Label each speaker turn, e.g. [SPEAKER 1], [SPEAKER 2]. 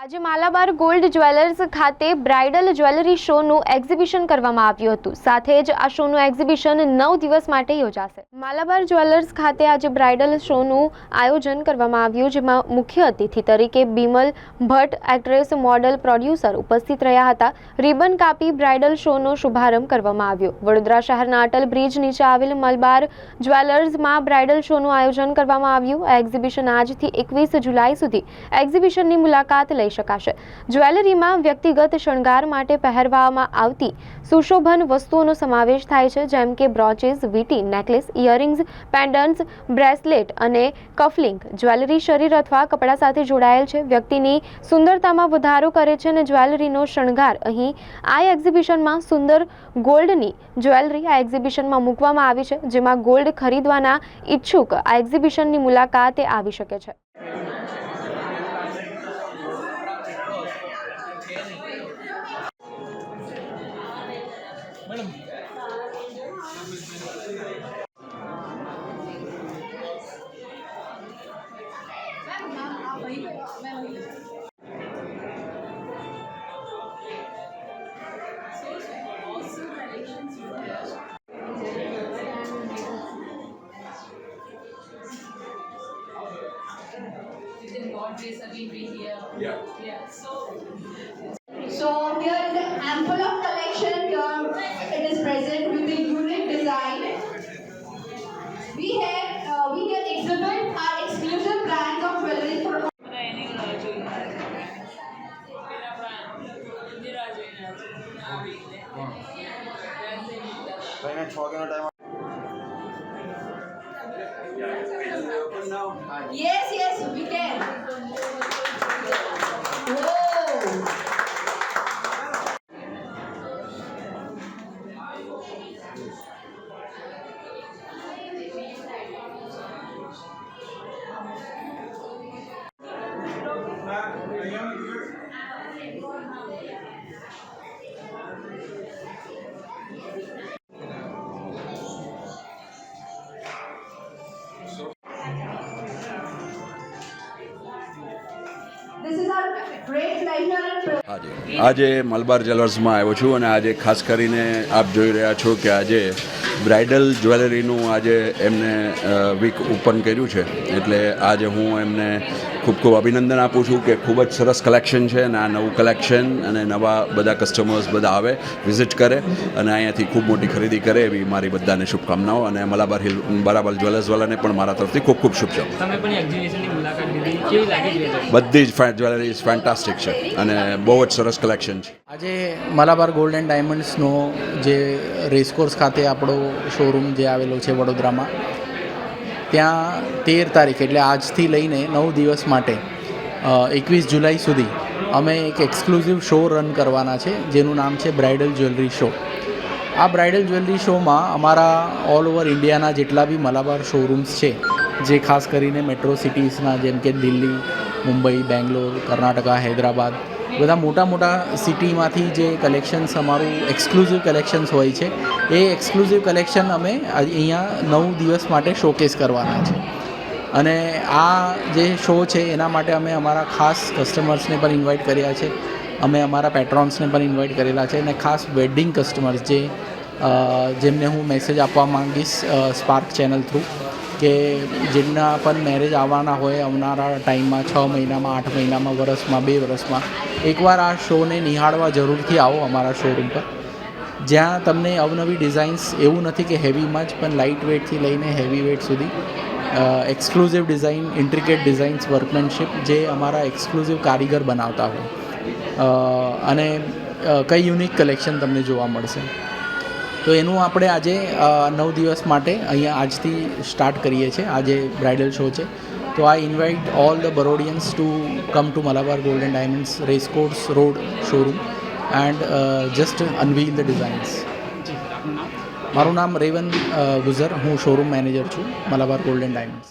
[SPEAKER 1] આજે Malabar gold jewellers ખાતે bridal jewellery શોનું એક્ઝિબિશન કરવામાં આવ્યું હતું. સાથે જ આ શોનું એક્ઝિબિશન નવ દિવસ માટે યોજાશે. માલાબાર જ્વેલર્સ ખાતે આજે બ્રાઇડલ શોનું આયોજન કરવામાં આવ્યું, જેમાં મુખ્ય અતિથિ તરીકે Bimal Bhatt, actress, model, producer ઉપસ્થિત રહ્યા હતા. રિબન કાપી બ્રાઇડલ શોનો શુભારંભ કરવામાં આવ્યો. વડોદરા શહેરના અટલ બ્રિજ નીચે આવેલ મલબાર જ્વેલર્સમાં બ્રાઇડલ શોનું આયોજન કરવામાં આવ્યું. આ એક્ઝિબિશન આજથી એકવીસ જુલાઈ સુધી. એક્ઝિબિશનની મુલાકાત લઈ શકાશે. જ્વેલરીમાં વ્યક્તિગત શણગાર માટે પહેરવામાં આવતી સુશોભન વસ્તુઓનો સમાવેશ થાય છે, જેમ કે બ્રોચીસ, વીટી, નેકલેસ, ઇયરિંગ્સ પેન્ડન્ટ્સ બ્રેસલેટ અને કફલિંગ. જ્વેલરી શરીર અથવા કપડા સાથે જોડાયેલ છે. વ્યક્તિની સુંદરતામાં વધારો કરે છે અને જ્વેલરીનો શણગાર અહીં આ એક્ઝિબિશનમાં સુંદર ગોલ્ડની જ્વેલરી આ એક્ઝિબિશનમાં મૂકવામાં આવી છે, જેમાં ગોલ્ડ ખરીદવાના ઈચ્છુક આ એક્ઝિબિશનની મુલાકાતે આવી શકે છે.
[SPEAKER 2] Madam countries that be here.
[SPEAKER 3] Yeah.
[SPEAKER 2] Yeah. So.
[SPEAKER 4] So here is the ample of collection here. It is present with the unique design. We have uh, we can exhibit our exclusive brands of jewelry for.
[SPEAKER 5] Train at 4 time.
[SPEAKER 4] Yes, yes. This is our great liner
[SPEAKER 3] આજે. આજે મલબાર જ્વેલર્સમાં આવ્યો છું અને આજે ખાસ કરીને આપ જોઈ રહ્યા છો કે આજે બ્રાઇડલ જ્વેલરીનું આજે એમને વીક ઓપન કર્યું છે. એટલે આજે હું એમને ખૂબ ખૂબ અભિનંદન આપું છું કે ખૂબ જ સરસ કલેક્શન છે અને આ નવું કલેક્શન અને નવા બધા કસ્ટમર્સ બધા આવે વિઝિટ કરે અને અહીંયાથી ખૂબ મોટી ખરીદી કરે એવી મારી બધાને શુભકામનાઓ અને મલાબાર હિલ બરાબર જ્વેલર્સવાલાને પણ મારા તરફથી ખૂબ ખૂબ શુભકામનાઓ.
[SPEAKER 6] તમે પણ એક્ઝિબિશનની મુલાકાત લીધી. કેવી લાગી જ્વેલરી
[SPEAKER 3] બધી જ જ્વેલરી ફેન્ટાસ્ટિક છે અને બહુ જ સરસ કલેક્શન છે.
[SPEAKER 7] આજે મલાબાર ગોલ્ડ એન્ડ ડાયમંડ્સનો જે રેસકોર્સ ખાતે આપણો શોરૂમ જે આવેલો છે વડોદરામાં ત્યાં તેર તારીખ, એટલે આજથી લઈને નવ દિવસ માટે એકવીસ જુલાઈ સુધી અમે એક એક્સક્લુઝિવ શો રન કરવાના છે, જેનું નામ છે બ્રાઇડલ જ્વેલરી શો. આ બ્રાઇડલ જ્વેલરી શોમાં અમારા ઓલ ઓવર ઇન્ડિયાના જેટલા બી મલાબાર શોરૂમ્સ છે, જે ખાસ કરીને મેટ્રો સિટીઝના, જેમ કે દિલ્હી, મુંબઈ, બેંગ્લોર, કર્ણાટકા, હૈદરાબાદ બધા મોટા મોટા સિટીમાંથી જે કલેક્શન્સ અમારું એક્સક્લુઝિવ કલેક્શન્સ હોય છે, એ એક્સક્લુઝિવ કલેક્શન અમે અહીંયા નવ દિવસ માટે શોકેસ કરવાના છે. અને આ જે શો છે, એના માટે અમે અમારા ખાસ કસ્ટમર્સને પણ ઇન્વાઇટ કર્યા છે. અમે અમારા પેટ્રોન્સને પણ ઇન્વાઇટ કરેલા છે અને ખાસ વેડિંગ કસ્ટમર્સ જે જેમને હું મેસેજ આપવા માંગીશ સ્પાર્ક ચેનલ થ્રુ કે જેમના પણ મેરેજ આવવાના હોય, આવનારા ટાઈમમાં છ મહિનામાં, આઠ મહિનામાં વરસમાં બે વરસમાં એકવાર આ શોને નિહાળવા જરૂરથી આવો અમારા શોરૂમ પર. જ્યાં તમને અવનવી ડિઝાઇન્સ એવું નથી કે હેવીમાં જ, પણ લાઇટ વેટથી લઈને હેવી વેટ સુધી exclusive design intricate designs workmanship જે અમારા એક્સક્લુઝિવ કારીગર બનાવતા હોય. અને કઈ યુનિક કલેક્શન તમને જોવા મળશે. તો એનું આપણે આજે નવ દિવસ માટે અહીંયા આજથી સ્ટાર્ટ કરીએ છીએ. આજે બ્રાઇડલ શો છે. તો I invite all the Barodians to come to Malabar gold and diamonds racecourse road showroom and just unveil the designs
[SPEAKER 6] જી આપનું નામ
[SPEAKER 7] મારું નામ રેવન અ, ગુજર હું શોરૂમ મેનેજર છું મલાબાર ગોલ્ડ એન્ડ ડાયમંડ્સ